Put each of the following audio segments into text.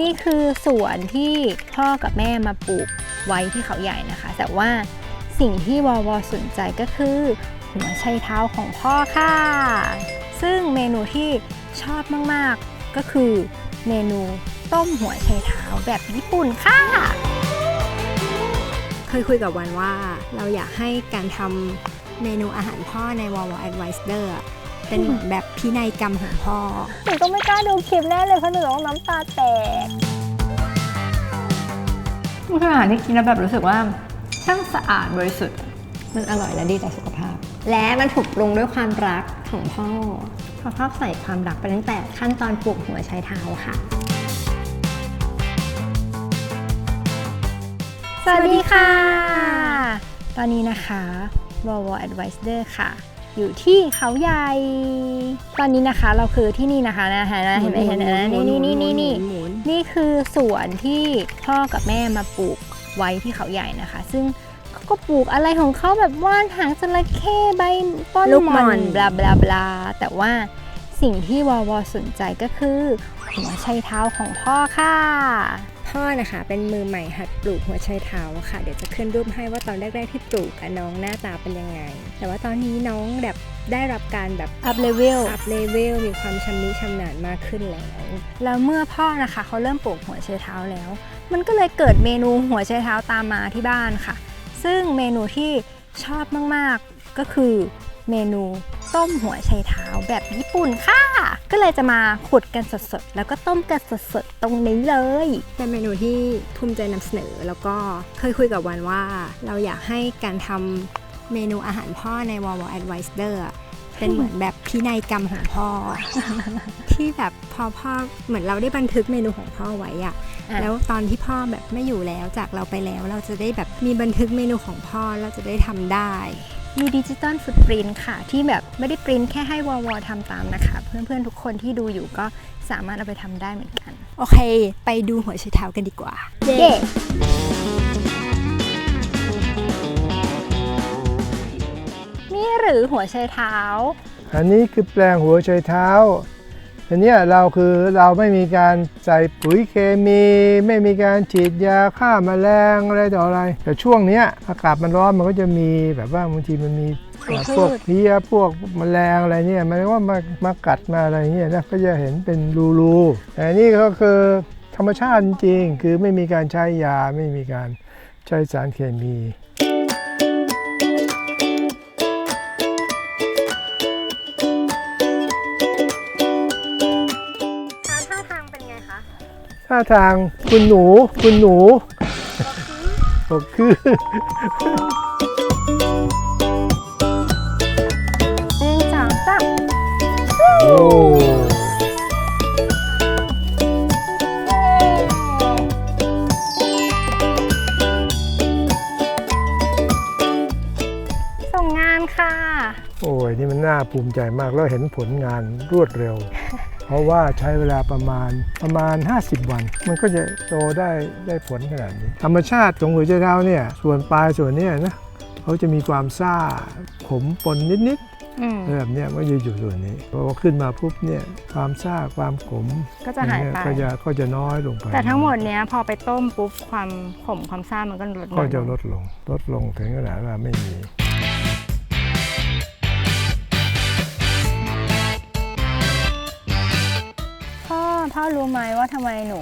นี่คือสวนที่พ่อกับแม่มาปลูกไว้ที่เขาใหญ่นะคะ แต่ว่าสิ่งที่วอวอสนใจก็คือ หัวไชเท้าของพ่อค่ะ ซึ่งเมนูที่ชอบมากๆ ก็คือเมนูต้มหัวไชเท้าแบบญี่ปุ่นค่ะ เคยคุยกับวันว่าเราอยากให้การทำเมนูอาหารพ่อใน w w w Advisor อะ เป็นเหมือนแบบพินัยกรรมของพ่อ หนูต้องไม่กล้าดูคลิปแน่เลยเพราะหนูต้องน้ำตาแตกมันคืออาหารที่กินแล้วแบบรู้สึกว่าช่างสะอาดบริสุทธิ์ มันอร่อยและดีต่อสุขภาพ และมันถูกปรุงด้วยความรักของพ่อพ่อชอบใส่ความรักไปตั้งแต่ขั้นตอนปลูกหัวไชเท้าค่ะ สวัสดีค่ะ ตอนนี้นะคะ w o w a Advisor ค่ะ อยู่ที่เขาใหญ่ ตอนนี้นะคะเราคือที่นี่นะคะนะคะนะเห็นไหมเห็นไหมนะนี่นี่นี่นี่นี่หมุนนี่คือสวนที่พ่อกับแม่มาปลูกไว้ที่เขาใหญ่นะคะ ซึ่งเขาก็ปลูกอะไรของเขาแบบว่านหางจระเข้ใบต้นลูกหหม่ม่ออนนบลาบลาบลาแต่ว่าสิ่งที่วอวอสนใจก็คือหัวไชเท้าของพ่อค่ะ พ่อนะคะ เป็นมือใหม่หัดปลูกหัวไชเท้าค่ะ เดี๋ยวจะขึ้นรูปให้ว่าตอนแรกๆที่ปลูกอะน้องหน้าตาเป็นยังไง แต่ว่าตอนนี้น้องแบบได้รับการแบบ up level อัพเลเวล มีความชำนิชำนาญมากขึ้นแล้ว แล้วเมื่อพ่อนะคะเขาเริ่มปลูกหัวไชเท้าแล้ว มันก็เลยเกิดเมนูหัวไชเท้าตามมาที่บ้านค่ะ ซึ่งเมนูที่ชอบมากๆก็คือเมนู ต้มหัวไชเท้าแบบญี่ปุ่นค่ะ ก็เลยจะมาขุดกันสดๆ แล้วก็ต้มกันสดๆ ตรงนี้เลย เป็นเมนูที่ภูมิใจนำเสนอ แล้วก็เคยคุยกับวันว่า เราอยากให้การทำเมนูอาหารพ่อใน w w w Advisor อะเป็นเหมือนแบบพินัยกรรมของพ่อ ที่แบบพอพ่อเหมือนเราได้บันทึกเมนูของพ่อไว้อะอะแล้วตอนที่พ่อแบบไม่อยู่แล้วจากเราไปแล้ว เราจะได้แบบมีบันทึกเมนูของพ่อเราจะได้ทำได้ มีดิจิตอลฟุตปรินค่ะ ที่แบบไม่ได้ปรินแค่ให้วอวอทำตามนะคะ เพื่อนๆทุกคนที่ดูอยู่ก็สามารถเอาไปทำได้เหมือนกัน โอเค ไปดูหัวไชเท้ากันดีกว่า เย้นี่หรือหัวไชเท้า อันนี้คือแปลงหัวไชเท้า อันเนี้ยเราคือเราไม่มีการใส่ปุ๋ยเคมี ไม่มีการฉีดยาฆ่าแมลงอะไรต่ออะไร แต่ช่วงเนี้ยอากาศมันร้อนมันก็จะมีแบบว่าบางทีมันมีพวกเพี้ยพวกแมลงอะไรเนี่ยมันว่ามามากัดมาอะไรเนี่ยนะก็จะเห็นเป็นรูๆแต่นี่ก็คือธรรมชาติจริงคือไม่มีการใช้ยาไม่มีการใช้สารเคมี ท่าทางคุณหนู คุณหนูก็คือหนึ่งสองสามโอ้ส่งงานค่ะ โอ้ยนี่มันน่าภูมิใจมากแล้วเห็นผลงานรวดเร็ว เพราะว่าใช้เวลาประมาณประมาณ 50 วัน มันก็จะโตได้ได้ผลขนาดนี้ ธรรมชาติของหัวใจเท้าเนี่ยส่วนปลายส่วนเนี้ยนะเขาจะมีความซ่าขมปนนิดอืมๆแบบเนี้ยมันจะอยู่ส่วนนี้พอขึ้นมาปุ๊บเนี่ยความซ่าความขมก็จะหายเนี่ไปก็จะก็จะน้อยลงไป แต่ทั้งหมดเนี้ยพอไปต้มปุ๊บความขมความซ่ามันก็ลดลงก็จะลดลงลดลงถึงขนาดว่าไม่มี รู้ไหมว่าทำไมหนู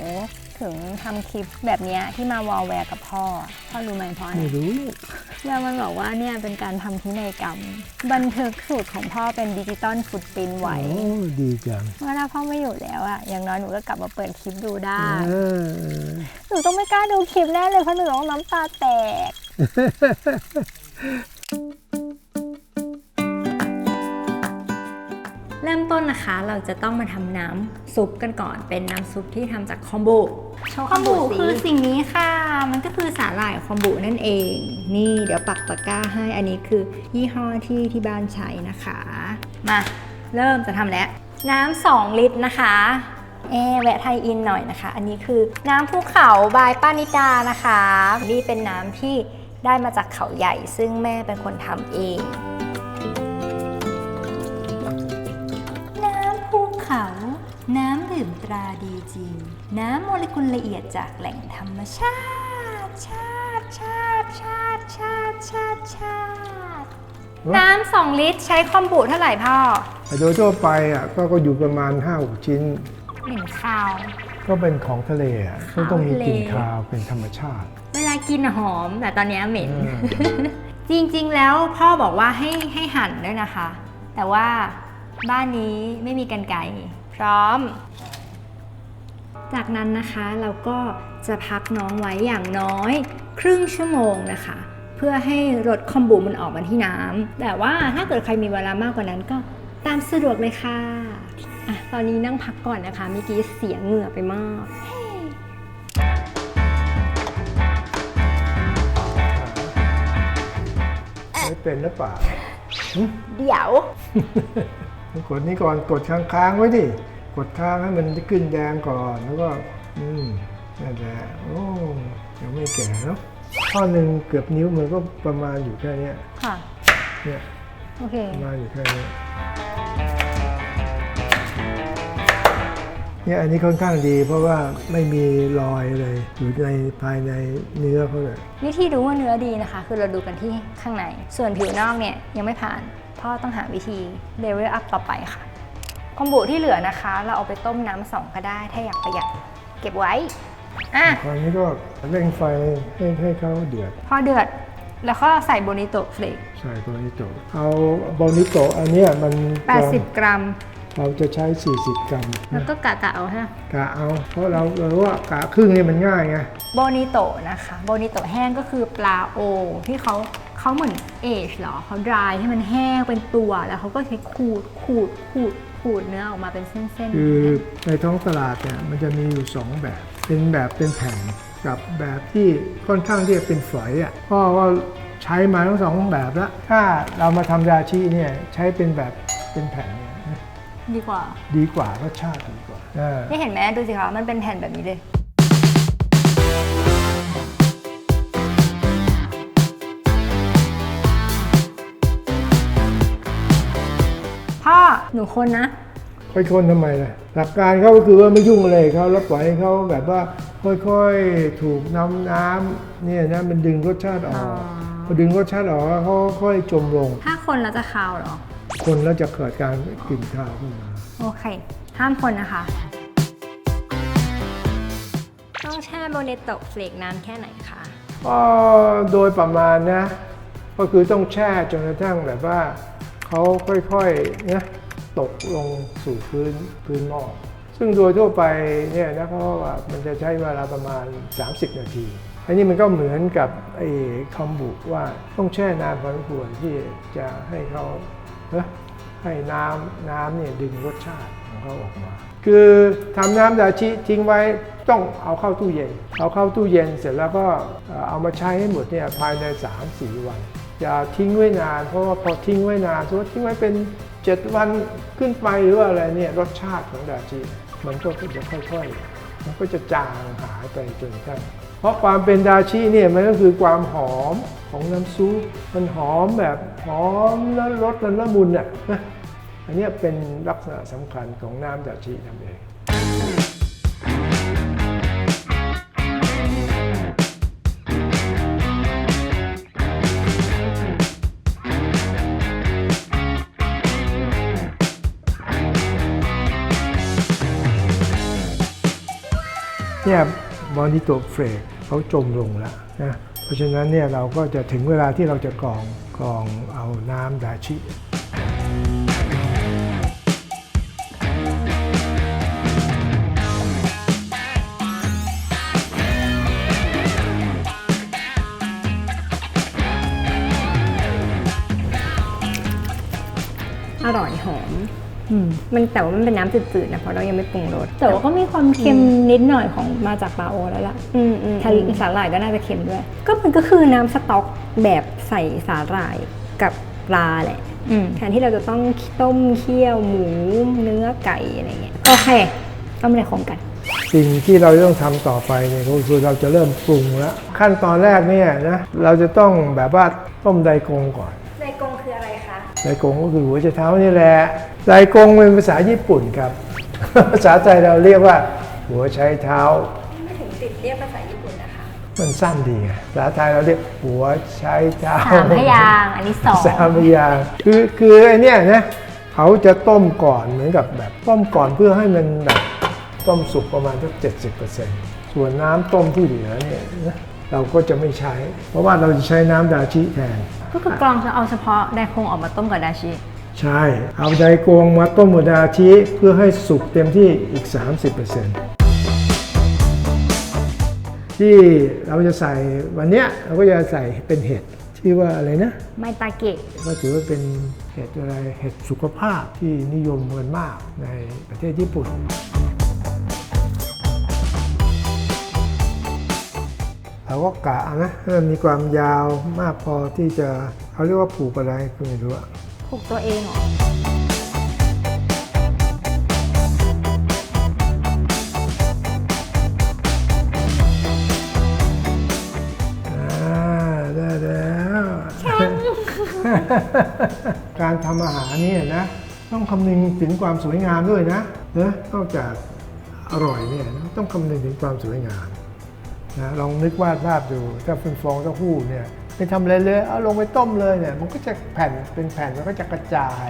ถึงทำคลิปแบบเนี้ยที่มาวอลแวร์กับพ่อ พ่อรู้ไหมเพราะอะไรไม่รู้แล้วมันบอกว่าเนี่ยเป็นการทำพินัยกรรม บันทึกสูตรของพ่อเป็นดิจิตอลฟุตปรินท์ไว้ โอ้ดีจังว่าถ้าพ่อไม่อยู่แล้วอะอย่างน้อยหนูก็กลับมาเปิดคลิปดูได้ เออ หนูต้องไม่กล้าดูคลิปแน่เลยเพราะหนูต้องน้ำตาแตก เริ่มต้นนะคะ เราจะต้องมาทำน้ำซุปกันก่อน เป็นน้ำซุปที่ทำจากคอมบุโชว์คอมบุสิคือสิ่งนี้ค่ะ มันก็คือสาหร่ายคอมบุนั่นเอง นี่เดี๋ยวปักตะกร้าให้อันนี้คือยี่ห้อที่ที่บ้านใช้นะคะ มาเริ่มจะทำแล้ว น้ำสองลิตรนะคะเอะแวะไทยอินหน่อยนะคะ อันนี้คือน้ำภูเขาบายป้านิดานะคะ นี่เป็นน้ำที่ได้มาจากเขาใหญ่ ซึ่งแม่เป็นคนทำเอง เขา น้ำดื่มตราดีจริง น้ำโมเลกุลละเอียดจากแหล่งธรรมชาติ ชาติชาติชาติชาติชาติชาติน้ำสองลิตรใช้คอมบุเท่าไหร่พ่อแต่โดยทั่วไปอะก็ก็อยู่ประมาณ5-6ชิ้น หนึ่งคาว ก็เป็นของทะเลอะก็ต้องมีกลิ่นทะเลคาวเป็นธรรมชาติ เวลากินอะหอมแต่ตอนเนี้ยเหม็นอืมจริงๆ แล้วพ่อบอกว่าให้ให้หั่นด้วยนะคะ แต่ว่า บ้านนี้ไม่มีกันไกรพร้อม จากนั้นนะคะเราก็จะพักน้องไว้อย่างน้อย ครึ่งชั่วโมงนะคะ เพื่อให้รสคอมบูมันออกมาที่น้ำแต่ว่าถ้าเกิดใครมีเวลามากกว่านั้นก็ตามสะดวกเลยค่ะอะตอนนี้นั่งพักก่อนนะคะเมื่อกี้เสียเหงื่อไปมากไม่เป็นหรือเปล่า เดี๋ยว กดนี้ก่อนกดค้างๆไว้ดิกดค้างให้มันขึ้นแดงก่อนแล้วก็ อืมนั่นแหละโอ้ยังไม่แก่เนาะข้อหนึ่งเกือบนิ้วมือก็ประมาณอยู่แค่เนี้ยค่ะเนี่ยโอเคประมาณอยู่แค่เนี้ยเนี่ยอันนี้ค่อนข้างดีเพราะว่าไม่มีรอยเลยอยู่ในภายในเนื้อเขาเลยวิธีรู้ว่าเนื้อดีนะคะ คือเราดูกันที่ข้างใน ส่วนผิวนอกเนี่ยยังไม่ผ่าน พ่อต้องหาวิธีเลเวลอัพต่อไปค่ะคอมบุที่เหลือนะคะ เราเอาไปต้มน้ำสองก็ได้ถ้าอยากประหยัดเก็บไว้อะคราวนี้ก็เร่งไฟให้ให้เขาเดือด พอเดือดแล้วก็ใส่โบนิโตะเฟลกใส่โบนิโตะเอาโบนิโตะอันเนี้ยมันจะ80 กรัม เราจะใช้ 40 กรัม แล้วก็กะกะเอาฮะกะเอาเพราะเราเรารู้ว่ากะครึ่งนี่มันง่ายไงโบนิโตะนะคะโบนิโตะแห้งก็คือปลาโอที่เขา เขาเหมือนเอชเหรอเขาดรายให้มันแห้งเป็นตัวแล้วเขาก็ใช้ขูดขูดขูดขูดเนื้อออกมาเป็นเส้นๆคือในท้องตลาดเนี่ยมันจะมีอยู่ 2 แบบ เป็นแบบเป็นแผ่นกับแบบที่ค่อนข้างที่จะเป็นฝอยอะพ่อก็ใช้มาทั้งสองแบบแล้ว ถ้าเรามาทำยาชีเนี่ยใช้เป็นแบบเป็นแผ่นเนี่ยนะดีกว่า ดีกว่า รสชาติดีกว่าอ่า นี่เห็นไหมดูสิคะมันเป็นแผ่นแบบนี้เลย หนูคนนะไปคนทำไมล่ะหลักการเขาก็คือว่าไม่ยุ่งอะไรกับเขาแล้วปล่อยให้เขาแบบว่าค่อยๆถูกน้ำน้ำเนี่ยนะมันดึงรสชาติออกอ๋อพอดึงรสชาติออกแล้วเขาค่อยจมลง ถ้าคนแล้วจะคาวเหรอ คนแล้วจะเกิดการกลิ่นคาวขึ้นมาโอเค ห้ามคนนะคะ ต้องแช่โบเนโตะเฟลกนานแค่ไหนคะก็โดยประมาณนะ ก็คือต้องแช่จนกระทั่งแบบว่าเขาค่อยๆนะ ตกลงสู่พื้นพื้นหม้อซึ่งโดยทั่วไปเนี่ยนะเพราะว่ามันจะใช้เวลาประมาณ 30 นาทีอันนี้มันก็เหมือนกับไอ้คำบุว่าต้องแช่นานพอสมควรที่จะให้เขาเอ้ให้น้ำน้ำเนี่ยดึงรสชาติของเขาออกมา คือทำน้ำดาชิทิ้งไว้ต้องเอาเข้าตู้เย็น เอาเข้าตู้เย็นเสร็จแล้วก็เอ่อเอามาใช้ให้หมดเนี่ยภายใน 3-4 วัน อย่าทิ้งไว้นาน เพราะว่าพอทิ้งไว้นานสมมติทิ้งไว้เป็น จ็ดวันขึ้นไปหรือว่าอะไรเนี่ยรสชาติของดาชิมันก็จะค่อยๆ มันก็จะจางหายไปจนกระทั่งเพราะความเป็นดาชิเนี่ยมันก็คือความหอมของน้ำซุปมันหอมแบบหอมแล้วรสมันละมุนอะนะอันนี้เป็นลักษณะสำคัญของน้ำดาชิทำเอง เนี่ยมอนิโตเฟรกเขาจมลงแล้วนะเพราะฉะนั้นเนี่ยเราก็จะถึงเวลาที่เราจะกรองกรองเอาน้ำดาชิ มันแต่ว่ามันเป็นน้ำจืดๆนะเพราะเรายังไม่ปรุงรสแต่ว่าก็มีความเค็มนิดหน่อยของมาจากปลาโอแล้วล่ะอืมอืมทาริสาหร่ายก็น่าจะเค็มด้วย ก็มันก็คือน้ำสต๊อกแบบใส่สาหร่ายกับปลาแหละอืมแทนที่เราจะต้องต้มเคี่ยวหมูเนื้อไก่อะไรเงี้ยโอเคต้มในของกัน สิ่งที่เราต้องทำต่อไปเนี่ยก็คือเราจะเริ่มปรุงแล้วขั้นตอนแรกเนี่ยนะเราจะต้องแบบว่าต้มไดกงก่อนในกงคืออะไรคะไดกงก็คือหัวไชเท้านี่แหละ ไดกงเป็นภาษาญี่ปุ่นครับ ภาษาไทยเราเรียกว่า หัวใช้เท้า ไม่ถึงติดเรียกภาษาญี่ปุ่นนะคะ มันสั้นดีไงภาษาไทยเราเรียกหัวใช้เท้าสามพยางค์อันนี้สองสามพยางค์คือคือไอเนี้ยนะเขาจะต้มก่อนเหมือนกับแบบต้มก่อนเพื่อให้มันแบบต้มสุกประมาณสักเจ็ดสิบเปอร์เซ็นต์ส่วนน้ำต้มที่เหลือเนี่ยนะเราก็จะไม่ใช้ เพราะว่าเราจะใช้น้ำดาชิแทน ก็คือกลองจะเอาเฉพาะไดคงออกมาต้มกับดาชิ ใช่ เอาไดโกงมาต้มกับดาชิเพื่อให้สุกเต็มที่อีก 30%ที่เราจะใส่วันเนี้ยเราก็จะใส่เป็นเห็ดชื่อว่าอะไรนะ ไมตาเกะก็ถือว่าเป็นเห็ดอะไรเห็ดสุขภาพที่นิยมกันมากในประเทศญี่ปุ่น เราก็กะเอานะให้มันมีความยาวมากพอที่จะเขาเรียกว่าผูกอะไรก็ไม่รู้อะ ผูกตัวเองเหรออ่าได้แล้ว การทำอาหารเนี่ยนะ ต้องคำนึงถึงความสวยงามด้วยนะนะนอกจากอร่อยเนี่ยนะต้องคำนึงถึงความสวยงามนะลองนึกวาดภาพดู ถ้าเป็นฟองเต้าหู้เนี่ย ไม่ทำอะไรเลยเอาลงไปต้มเลยเนี่ยมันก็จะแผ่นเป็นแผ่นมันก็จะกระจาย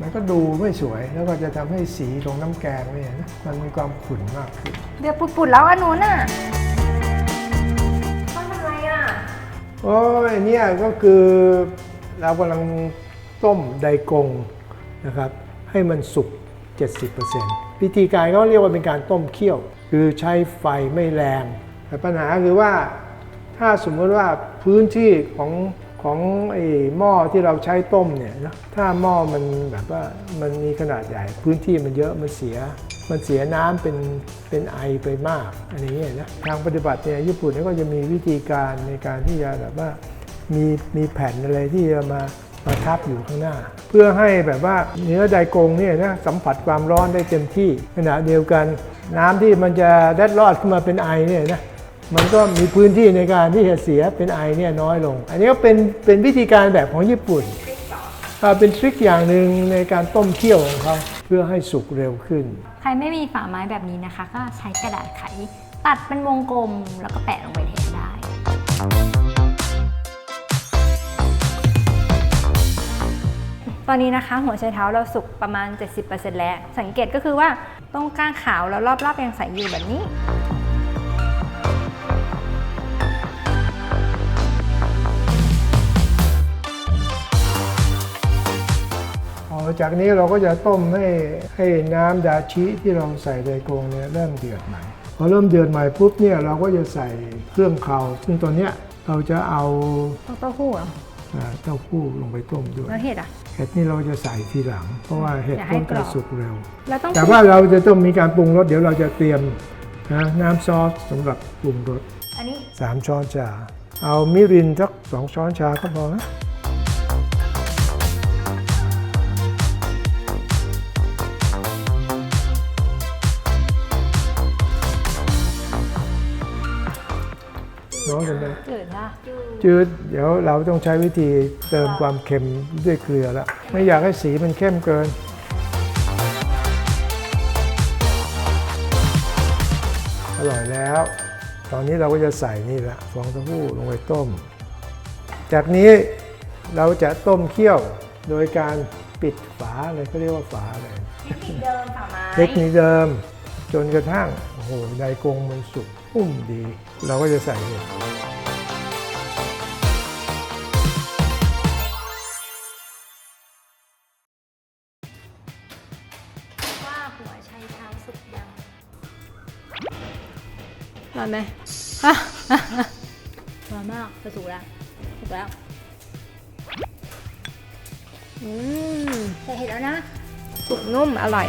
มันก็ดูไม่สวยแล้วก็จะทำให้สีของน้ำแกงเนี่ยนะมันมีความขุ่นมากขึ้นเดือดปุดๆแล้วอันนู้นน่ะต้องทำอะไรอะโอ้ยเนี่ยก็คือเรากำลังต้มไดกงนะครับให้มันสุก 70%วิธีการเขาเรียกว่าเป็นการต้มเคี่ยว คือใช้ไฟไม่แรง แต่ปัญหาคือว่า ถ้าสมมติว่าพื้นที่ของของไอ้หม้อที่เราใช้ต้มเนี่ยนะถ้าหม้อมันแบบว่ามันมีขนาดใหญ่ พื้นที่มันเยอะมันเสีย มันเสียน้ำเป็นเป็นไอไปมากอะไรเงี้ยนะทางปฏิบัติเนี่ยญี่ปุ่นก็จะมีวิธีการในการที่จะแบบว่ามีมีแผ่นอะไรที่จะมามาทับอยู่ข้างหน้า เพื่อให้แบบว่าเนื้อไดโกงเนี่ยนะสัมผัสความร้อนได้เต็มที่ขณะเดียวกัน น้ำที่มันจะแดดรอดขึ้นมาเป็นไอเนี่ยนะ มันก็มีพื้นที่ในการที่จะเสียเป็นไอเนี่ยน้อยลง อันนี้ก็เป็นเป็นวิธีการแบบของญี่ปุ่นเป็นทริคอย่างหนึ่งในการต้มเคี่ยวของเขาเพื่อให้สุกเร็วขึ้น ใครไม่มีฝาไม้แบบนี้นะคะ ก็ใช้กระดาษไข ตัดเป็นวงกลมแล้วก็แปะลงไปแทนได้ ตอนนี้นะคะ หัวไชเท้าเราสุกประมาณ 70%แล้ว สังเกตก็คือว่าตรงกลางขาวแล้วรอบๆยังใสอยู่แบบนี้ จากนี้เราก็จะต้มให้ให้น้ำดาชิที่เราใส่ในกรงเนี่ยเริ่มเดือดใหม่พอเริ่มเดือดใหม่ปุ๊บเนี่ยเราก็จะใส่เครื่องเคาซึ่งตอนเนี้ยเราจะเอาเต้าหู้เหรออ่าเต้าหู้ลงไปต้มด้วย แล้วเห็ดอะ เห็ดนี่เราจะใส่ทีหลัง เพราะว่าเห็ดอย่าให้ต้มกรจะอบ สุกเร็วเราต้องแต่ว่าเราจะต้องมีการปรุงรสเดี๋ยวเราจะเตรียมนะน้ำซอสสำหรับปรุงรส อันนี้สามช้อนชา เอามิรินสักสองช้อนชาก็พอนะ จืดนะจืดเดี๋ยวเราต้องใช้วิธีเติมความเค็มด้วยเกลือแล้วไม่อยากให้สีมันเข้มเกิน อร่อยแล้ว ตอนนี้เราก็จะใส่นี่ละฟองเต้าหู้ลงไปต้ม จากนี้เราจะต้มเคี่ยวโดยการปิดฝาเลยเขาเรียกว่าฝาเลยเทคนิคเดิมค่ะไม้เทคนิคเดิมจนกระทั่งโอ้โหไดกงมันสุกอุ้มดี เราก็จะใส่เห็ด ไหมร้อนมากจะสุกแล้วสุกแล้ว อืมใส่เห็ดแล้วนะ สุกนุ่มอร่อย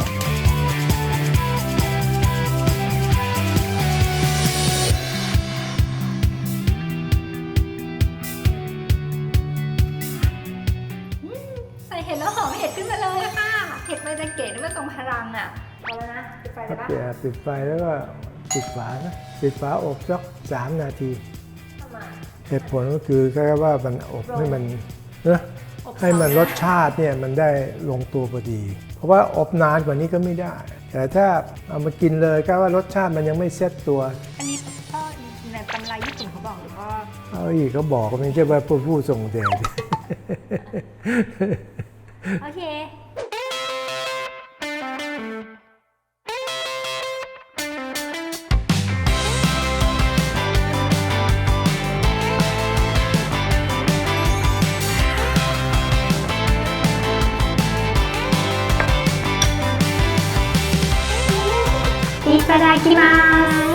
ใส่เห็ดแล้วหอมเห็ดขึ้นมาเลยค่ะ เห็ดมันจะเก๋ด้วยมันทรงพลังอะเอาแล้วนะปิดไฟเลยปะ ปิดปิดไฟแล้วก็ ปิดฝานะปิดฝาอบสักสามนาทีประมาณเหตุผลก็คือแค่ว่ามันอบให้มันเนอะให้มันรสชาติเนี่ยมันได้ลงตัวพอดี เพราะว่าอบนานกว่านี้ก็ไม่ได้ทแต่ถ้าเอามากินเลยก็ว่ารสชาติมันยังไม่เซ็ตตัว อันนี้ก็ในตำราญี่ปุ่นเขาบอกหรือว่าเอาอีกเขาบอกว่าไม่ใช่ว่าผู้ผู้ส่งเดชโอเค きま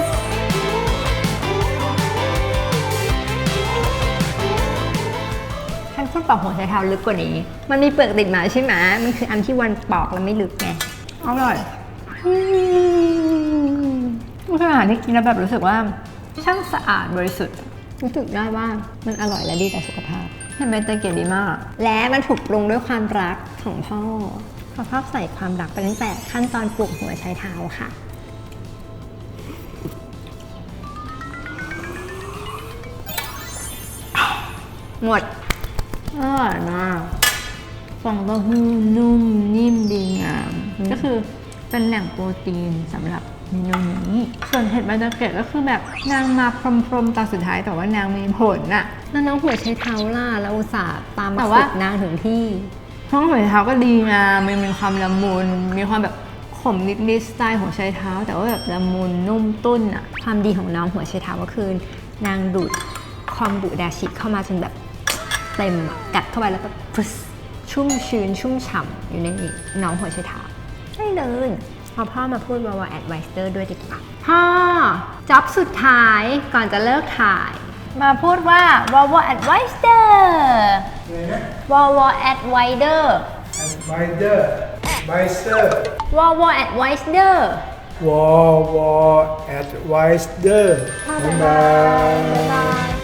す。 ท่านคุณปอกหัวไชเท้าลึกกว่านี้ มันมีเปลือกติดมาใช่ไหมมันคืออันที่วันปอกแล้วไม่ลึกไง อร่อยมันคืออาหารที่กินแล้วแบบรู้สึกว่า ช่างสะอาดบริสุทธิ์ รู้สึกได้ว่ามันอร่อยและดีต่อสุขภาพ เห็นไหมเตยเกียรติดีมาก และมันถูกปรุงด้วยความรักของพ่อพ่อชอบใส่ความรักไปตั้งแต่ขั้นตอนปลูกหัวไชเท้าค่ะ หมดอร่อยมากฟองเต้าหู้นุ่มนิ่มดีงาม ก็คือเป็นแหล่งโปรตีนสำหรับเมนูนี้ ส่วนเห็ดใบตะเกียบก็คือแบบนางมาพรมๆตอนสุดท้ายแต่ว่านางมีผลน่ะ แล้วน้องหัวไชเท้าล่ะแล้วอุตส่าห์ตามแต่มาว่า ฝึกนางถึงที่ ห้องหัวไชเท้าก็ดีงามมันมีความละมุน มีความแบบขมนิดๆสไตล์หัวไชเท้า แต่ว่าแบบละมุนนุ่มตุ้นอะ ความดีของน้องหัวไชเท้าก็คือนางดูดความบุดาชิเข้ามาจนแบบ เต็มอะกัดเข้าไปแล้วก็ฟึสชุ่มชื้นชุ่มฉ่ำอยู่ในน้องหัวไชเท้าใช่เลยเอาพ่อมาพูดวาวาแอดไวเซอร์ด้วยดีกว่าพ่อจ็อบสุดท้ายก่อนจะเลิกถ่าย มาพูดว่า w o l v o Advisor w o l v o Advisor ไวเดอร์ไวเซอร์ w o l v o Advisor วอวอแอดไวเดอร์บ๊ายบาย